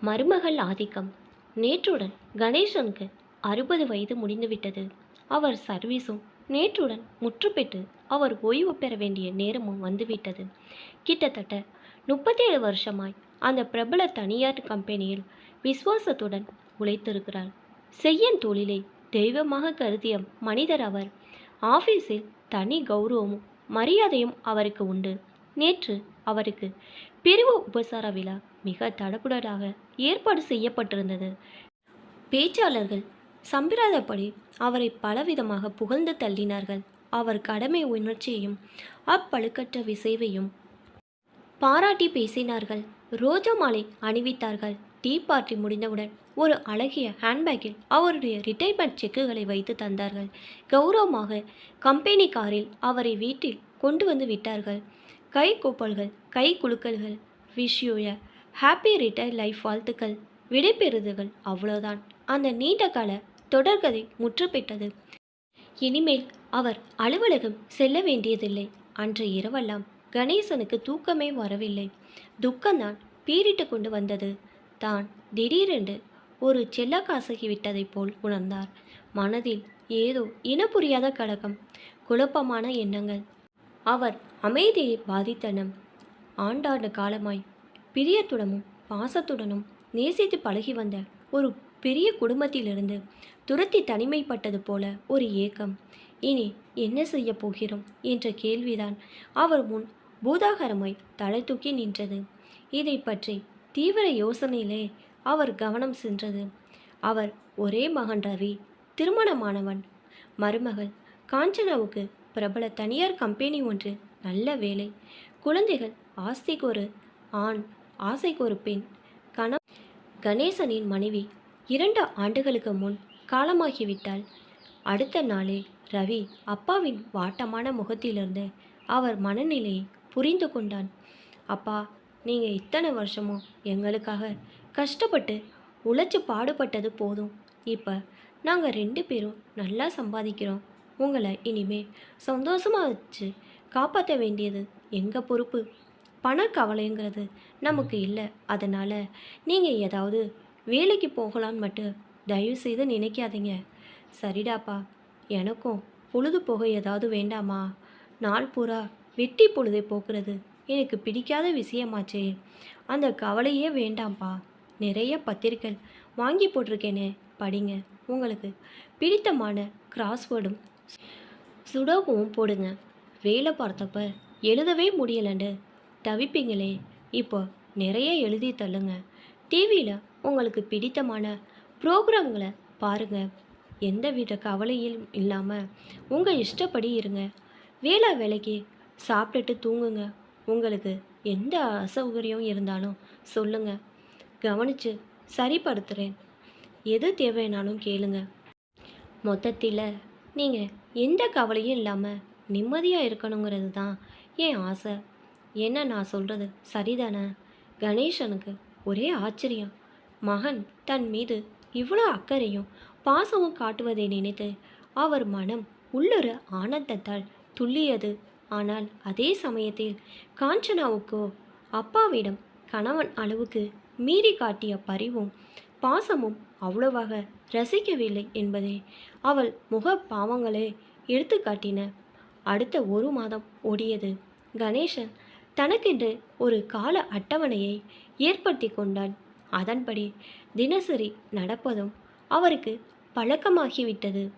மருமகள் ஆதிக்கம். நேற்றுடன் கணேசனுக்கு அறுபது வயது முடிந்துவிட்டது. அவர் சர்வீஸும் நேற்றுடன் முற்றுப்பெற்று அவர் ஓய்வு பெற வேண்டிய நேரமும் வந்துவிட்டது. கிட்டத்தட்ட முப்பத்தேழு வருஷமாய் அந்த பிரபல தனியார் கம்பெனியில் விசுவாசத்துடன் உழைத்திருக்கிறார். செய்யும் தொழிலை தெய்வமாக கருதிய மனிதர் அவர். ஆஃபீஸில் தனி கௌரவமும் மரியாதையும் அவருக்கு உண்டு. நேற்று அவருக்கு பிரிவு உபசார விழா மிக தடபுடலாக ஏற்பாடு செய்யப்பட்டிருந்தது. பேச்சாளர்கள் சம்பிரதாயப்படி அவரை பலவிதமாக புகழ்ந்து தள்ளினார்கள். அவர் கடமை உணர்ச்சியையும் அப்பழுக்கற்ற விசைவையும் பாராட்டி பேசினார்கள். ரோஜா மாலை அணிவித்தார்கள். டீ பார்ட்டி முடிந்தவுடன் ஒரு அழகிய ஹேண்ட்பேக்கில் அவருடைய ரிட்டைர்மெண்ட் செக்குகளை வைத்து தந்தார்கள். கௌரவமாக கம்பெனி காரில் அவரை வீட்டில் கொண்டு வந்து விட்டார்கள். கை கூப்பல்கள் கை குலுக்கல்கள் wish you a happy retire life வாழ்த்துக்கள். விடைபெறுதுகள் அவ்வளோதான் அந்த நீண்ட கால தொடர்கதை முற்றுப்பெற்றது. இனிமேல் அவர் அலுவலகம் செல்ல வேண்டியதில்லை. அன்று இரவெல்லாம் கணேசனுக்கு தூக்கமே வரவில்லை. துக்கம்தான் பீரிட்டு கொண்டு வந்தது. தான் திடீரென்று ஒரு செல்லக்காசகி விட்டதைப் போல் உணர்ந்தார். மனதில் ஏதோ இன புரியாத குழப்பமான எண்ணங்கள். அவர் அமைதியை பாதித்தனம். ஆண்டாண்டு காலமாய் பிரியத்துடனும் பாசத்துடனும் நேசித்து பழகி வந்த ஒரு பெரிய குடும்பத்திலிருந்து துரத்தி தனிமைப்பட்டது போல ஒரு ஏக்கம். இனி என்ன செய்ய போகிறோம் என்ற கேள்விதான் அவர் முன் பூதாகரமாய் தலை தூக்கி நின்றது. இதை பற்றி தீவிர யோசனையிலே அவர் கவனம் சென்றது. அவர் ஒரே மகன் ரவி திருமணமானவன். மருமகள் காஞ்சனாவுக்கு பிரபல தனியார் கம்பெனி ஒன்று நல்ல வேலை. குழந்தைகள் ஆஸ்திக்கு ஒரு ஆண் ஆசைக்கு ஒரு பெண் கண கணேசனின் மனைவி இரண்டு ஆண்டுகளுக்கு முன் காலமாகிவிட்டாள். அடுத்த நாளே ரவி அப்பாவின் வாட்டமான முகத்திலிருந்து அவர் மனநிலையை புரிந்து கொண்டான். அப்பா நீங்கள் இத்தனை வருஷமும் எங்களுக்காக கஷ்டப்பட்டு உழைச்சி பாடுபட்டது போதும். இப்போ நாங்கள் ரெண்டு பேரும் நல்லா சம்பாதிக்கிறோம். உங்களை இனிமே சந்தோஷமாக வச்சு காப்பாற்ற வேண்டியது எங்கள் பொறுப்பு? பண கவலைங்கிறது நமக்கு இல்லை. அதனால் நீங்கள் ஏதாவது வேலைக்கு போகலான்னு மட்டும் தயவு செய்து நினைக்காதீங்க. சரிடாப்பா எனக்கும் பொழுது போக ஏதாவது வேண்டாமா? நாள் பூரா வெட்டி பொழுதை போக்குறது எனக்கு பிடிக்காத விஷயமாச்சே. அந்த கவலையே வேண்டாம்ப்பா. நிறைய பத்திரிக்கை வாங்கி போட்டிருக்கேனே படிங்க. உங்களுக்கு பிடித்தமான கிராஸ்வேர்டும் சுடோகவும் போடுங்க. வேலை பார்த்தப்ப எழுதவே முடியலண்டு. தவிப்பீங்களே. இப்போ நிறைய எழுதி தள்ளுங்க. டிவியில் உங்களுக்கு பிடித்தமான ப்ரோக்ராம்களை பாருங்கள் எந்தவித கவலையும் இல்லாமல் உங்கள் இஷ்டப்படி இருங்க. வேலை வேலைக்கு சாப்பிட்டுட்டு தூங்குங்க. உங்களுக்கு எந்த அசௌகரியம் இருந்தாலும் சொல்லுங்கள் கவனித்து சரிப்படுத்துகிறேன் எது தேவைனாலும் கேளுங்க. மொத்தத்தில் நீங்கள் எந்த கவலையும் இல்லாமல் நிம்மதியாக இருக்கணுங்கிறது தான் என் ஆசை. என்ன நான் சொல்கிறது சரிதானே? கணேசனுக்கு ஒரே ஆச்சரியம். மகன் தன் மீது இவ்வளோ அக்கறையும் பாசமும் காட்டுவதை நினைத்து அவர் மனம் உள்ளொரு ஆனந்தத்தால் துள்ளியது. ஆனால் அதே சமயத்தில் காஞ்சனாவுக்கோ அப்பாவிடம் கணவன் அளவுக்கு மீறி காட்டிய பரிவும் பாசமும் அவ்வளவாக ரசிக்கவில்லை என்பதை அவள் முக பாவங்களே எடுத்து காட்டின அடுத்த ஒரு மாதம் ஓடியது. கணேசன் தனக்கென்று ஒரு கால அட்டவணையை ஏற்படுத்தி கொண்டான். அதன்படி தினசரி நடப்பதும் அவருக்கு பழக்கமாகிவிட்டது.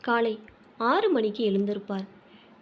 காலை ஆறு மணிக்கு எழுந்திருப்பார்.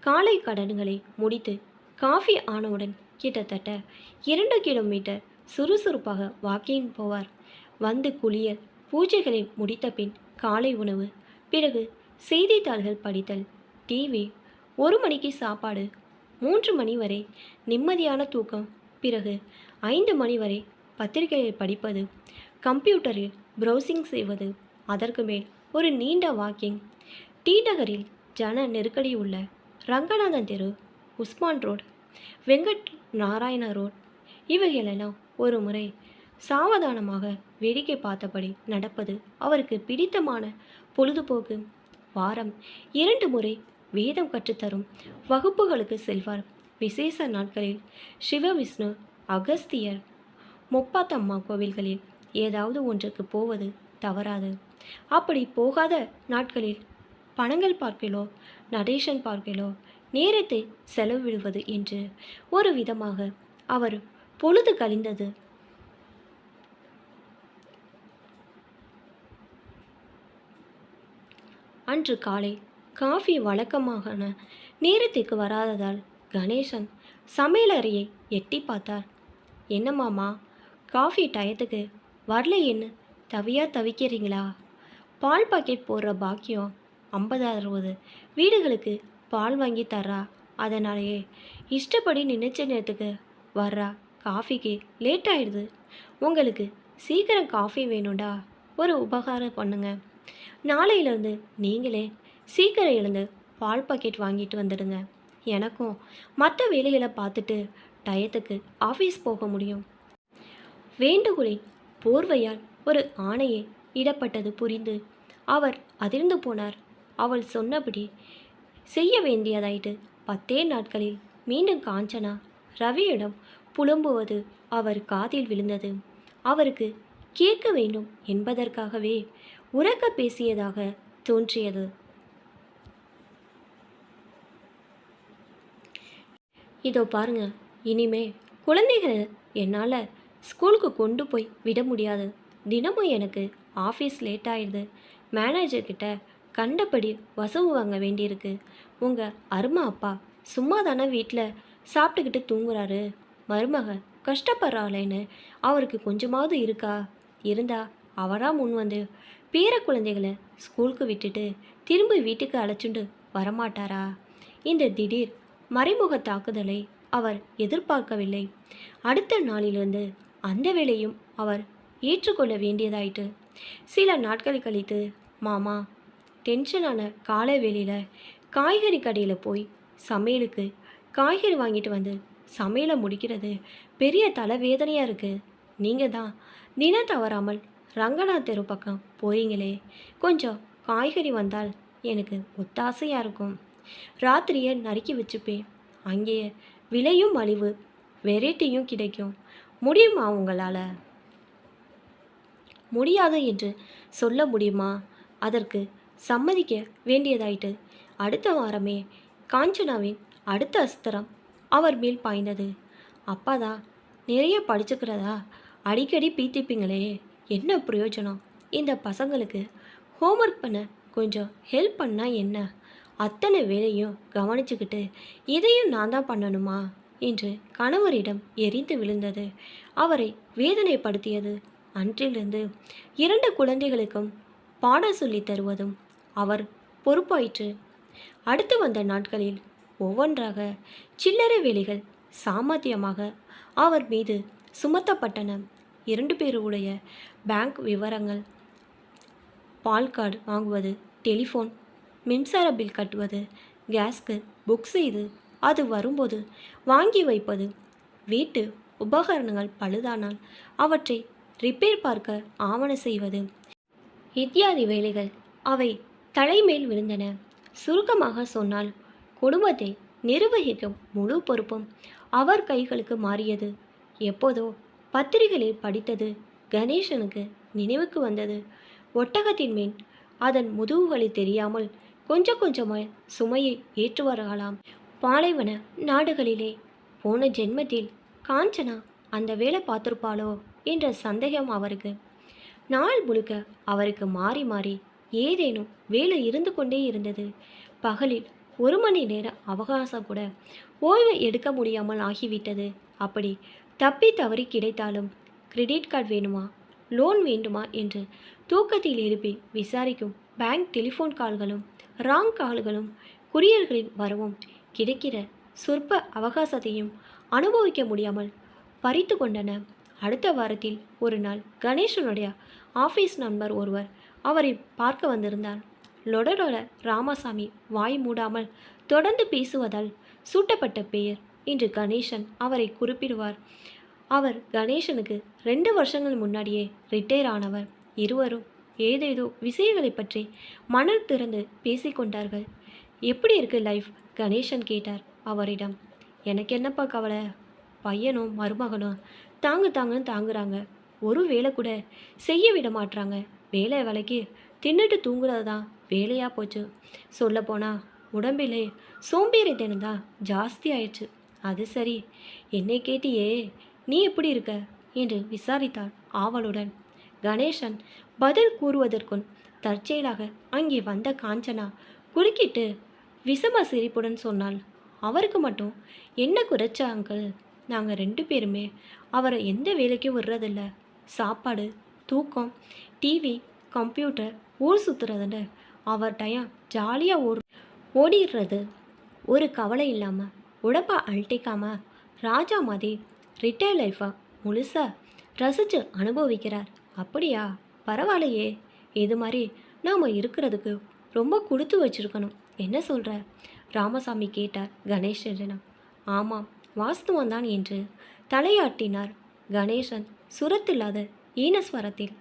காலை கடன்களை முடித்து காஃபி ஆனவுடன் கிட்டத்தட்ட இரண்டு கிலோமீட்டர் சுறுசுறுப்பாக வாக்கிங் போவார். வந்து குளிய பூஜைகளை முடித்த பின் காலை உணவு பிறகு செய்தித்தாள்கள் படித்தல் டிவி ஒரு மணிக்கு சாப்பாடு மூன்று மணி வரை நிம்மதியான தூக்கம். பிறகு ஐந்து மணி வரை பத்திரிகையை படிப்பது கம்ப்யூட்டரில் ப்ரௌசிங் செய்வது அதற்கு மேல் ஒரு நீண்ட வாக்கிங் டி நகரில் ஜன நெருக்கடி உள்ள ரங்கநாதன் தெரு உஸ்மான் ரோட் வெங்கட் நாராயண ரோட். இவைகளெல்லாம் ஒரு முறை சாவதானமாக வேடிக்கை பார்த்தபடி நடப்பது அவருக்கு பிடித்தமான பொழுதுபோக்கு. வாரம் இரண்டு முறை வேதம் கற்றுத்தரும் வகுப்புகளுக்கு செல்வார். விசேஷ நாட்களில் சிவவிஷ்ணு அகஸ்தியர் முப்பாத்தம்மா கோவில்களில் ஏதாவது ஒன்றுக்கு போவது தவறாது. அப்படி போகாத நாட்களில் பணங்கள் பார்க்கிலோ நடேசன் பார்க்கிலோ நேரத்தை செலவிடுவது என்று ஒரு விதமாக அவர் பொழுது கழிந்தது. அன்று காலை காஃபி வழக்கமான நேரத்திற்கு வராததால் கணேசன் சமையலறையை எட்டி பார்த்தார். என்ன மாமா காஃபி டயத்துக்கு வரல தவியாக தவிக்கிறீங்களா? பால் பாக்கெட் போடுற பாக்கியம் ஐம்பது அறுபது வீடுகளுக்கு பால் வாங்கி தர்றா. அதனாலேயே இஷ்டப்படி நினைச்ச நேரத்துக்கு வர்றா. காஃபிக்கு லேட் ஆயிடுது. உங்களுக்கு சீக்கிரம் காஃபி வேணும்டா. ஒரு உபகாரம் பண்ணுங்க. நாளையிலேருந்து நீங்களே சீக்கிரம் எழுந்து பால் பாக்கெட் வாங்கிட்டு வந்துடுங்க. எனக்கும் மற்ற வேலைகளை பார்த்துட்டு டயத்துக்கு ஆஃபீஸ் போக முடியும். வேண்டுகோளின் போர்வையால் ஒரு ஆணையை இடப்பட்டது புரிந்து அவர் அதிர்ந்து போனார். அவள் சொன்னபடி செய்ய வேண்டியதாயிட்டு பத்தே நாட்களில் மீண்டும் காஞ்சனா ரவியிடம் புலம்புவது அவர் காதில் விழுந்தது. அவருக்கு கேட்க வேண்டும் என்பதற்காகவே உறக்க பேசியதாக தோன்றியது. இதோ பாருங்க இனிமே குழந்தைகளை என்னால் ஸ்கூலுக்கு கொண்டு போய் விட முடியாது. தினமும் எனக்கு ஆஃபீஸ் லேட் ஆயிடுது. மேனேஜர்கிட்ட கண்டபடி வசவு வாங்க வேண்டியிருக்கு. உங்கள் அருமா அப்பா சும்மா தானே வீட்டில் சாப்பிட்டுக்கிட்டு தூங்குறாரு. மருமக கஷ்டப்படுறாளேன்னு அவருக்கு கொஞ்சமாவது இருக்கா? இருந்தா அவராக முன் வந்து பேர குழந்தைகளை ஸ்கூலுக்கு விட்டுட்டு திரும்பி வீட்டுக்கு அழைச்சிட்டு வரமாட்டாரா? இந்த திடீர் மறைமுக தாக்குதலை அவர் எதிர்பார்க்கவில்லை. அடுத்த நாளிலிருந்து அந்த வேலையும் அவர் ஏற்றுக்கொள்ள வேண்டியதாயிட்டு சில நாட்கள் கழித்து மாமா டென்ஷனான காலை வேளையில் காய்கறி கடையில் போய் சமையலுக்கு காய்கறி வாங்கிட்டு வந்து சமையலை முடிக்கிறது பெரிய தலைவேதனையாக இருக்குது நீங்கள் தான் தினம் தவறாமல் ரங்கநாத் தெரு பக்கம் போறீங்களே. கொஞ்சம் காய்கறி வந்தால் எனக்கு ஒத்தாசையாக இருக்கும். ராத்திரியை நறுக்கி வச்சுப்பேன். அங்கேயே விலையும் மலிவு வெரைட்டியும் கிடைக்கும். முடியுமா உங்களால்? முடியாது என்று சொல்ல முடியுமா? அதற்கு சம்மதிக்க வேண்டியதாயிட்டு அடுத்த வாரமே காஞ்சனாவின் அடுத்த அஸ்திரம் அவர் மேல் பாய்ந்தது. அப்பாதா நிறைய படிச்சுக்கிறதா? அடிக்கடி பீத்திப்பீங்களே என்ன பிரயோஜனம்? இந்த பசங்களுக்கு ஹோம்ஒர்க் பண்ண கொஞ்சம் ஹெல்ப் பண்ணால் என்ன? அத்தனை வேலையும் கவனிச்சுக்கிட்டு இதையும் நான் தான் பண்ணணுமா? என்று கணவரிடம் எரிந்து விழுந்தது. அவரை வேதனைப்படுத்தியது. அன்றிலிருந்து இரண்டு குழந்தைகளுக்கும் பாட சொல்லி தருவதும் அவர் பொறுப்பாயிற்று. அடுத்து வந்த நாட்களில் ஒவ்வொன்றாக சில்லறை வேலைகள் சாமர்த்தியமாக அவர் மீது சுமத்தப்பட்டன. இரண்டு பேருடைய பேங்க் விவரங்கள் பால் கார்டு வாங்குவது டெலிஃபோன் மின்சார பில் கட்டுவது கேஸ்க்கு புக் செய்து அது வரும்போது வாங்கி வைப்பது. வீட்டு உபகரணங்கள் பழுதானால் அவற்றை ரிப்பேர் பார்க்க ஆவண செய்வது. இத்தியாதி வேலைகள் அவை தலைமேல் விழுந்தன. சுருக்கமாக சொன்னால் குடும்பத்தை நிர்வகிக்கும் முழு பொறுப்பும் அவர் கைகளுக்கு மாறியது. எப்போதோ பத்திரிகையில் படித்தது கணேசனுக்கு நினைவுக்கு வந்தது. ஒட்டகத்தின் மேல் அதன் முதுகுகளை தெரியாமல் கொஞ்சம் கொஞ்சமாய் சுமையை ஏற்றுவார்களாம். பாலைவன நாடுகளிலே போன ஜென்மத்தில் காஞ்சனா அந்த வேலை பார்த்துருப்பாளோ என்ற சந்தேகம் அவருக்கு. நாள் முழுக்க அவருக்கு மாறி மாறி ஏதேனும் வேலை இருந்து கொண்டே இருந்தது. பகலில் ஒரு மணி நேர அவகாசம் கூட ஓய்வு எடுக்க முடியாமல் ஆகிவிட்டது. அப்படி தப்பி தவறி கிடைத்தாலும் கிரெடிட் கார்டு வேணுமா? லோன் வேண்டுமா? என்று தூக்கத்தில் எழுப்பி விசாரிக்கும் பேங்க் டெலிஃபோன் கால்களும் ராங் கால்களும் குரியர்களின் வரவும் கிடைக்கிற சொற்ப அவகாசத்தையும் அனுபவிக்க முடியாமல் பறித்து கொண்டன. அடுத்த வாரத்தில் ஒரு நாள் கணேசனுடைய ஆஃபீஸ் நண்பர் ஒருவர் அவரை பார்க்க வந்திருந்தார். லொடலொட ராமசாமி வாய் மூடாமல் தொடர்ந்து பேசுவதால் சூட்டப்பட்ட பெயர். இன்று கணேசன் அவரை குறிப்பிடுவார். அவர் கணேசனுக்கு ரெண்டு வருஷங்கள் முன்னாடியே ரிட்டையர் ஆனவர் இருவரும் ஏதேதோ விஷயங்களை பற்றி மணல் திறந்து பேசிக்கொண்டார்கள். எப்படி இருக்கு லைஃப்? கணேசன் கேட்டார் அவரிடம். எனக்கு என்னப்பா கவலை? பையனும் மருமகனும் தாங்கு தாங்குன்னு தாங்குறாங்க. ஒரு வேலை கூட செய்ய விட மாட்டுறாங்க வேலை வேலைக்கு தின்னுட்டு தூங்குறது தான் வேலையாக போச்சு. சொல்லப்போனால் உடம்பிலே சோம்பேறித்தனம் தான் ஜாஸ்தி ஆயிடுச்சு. அது சரி. என்னை கேட்டியே நீ எப்படி இருக்க? என்று விசாரித்தார் ஆவலுடன். கணேசன் பதில் கூறுவதற்குள் தற்செயலாக அங்கே வந்த காஞ்சனா குறுக்கிட்டு விசம சிரிப்புடன் சொன்னாள். அவருக்கு மட்டும் என்ன குறைச்ச அங்கிள் நாங்கள் ரெண்டு பேருமே அவரை எந்த வேலைக்கும் விடுறதில்ல. சாப்பாடு தூக்கம் டிவி கம்ப்யூட்டர் ஊர் சுற்றுறதுன்னு அவர் டயம் ஜாலியாக ஓர் ஓடிடுறது. ஒரு கவலை இல்லாமல் உடம்பை அழட்டிக்காமல் ராஜா மாதிரி ரிட்டையர் லைஃப்பை முழுசாக ரசித்து அனுபவிக்கிறார். அப்படியா? பரவாயில்லையே. இது மாதிரி நாம் இருக்கிறதுக்கு ரொம்ப கொடுத்து வச்சிருக்கணும். என்ன சொல்கிற ராமசாமி கேட்டார் கணேசனிடம் ஆமாம் வாஸ்துவந்தான் என்று தலையாட்டினார் கணேசன் சுரத்தில்லாத ஈனஸ்வரத்தில்.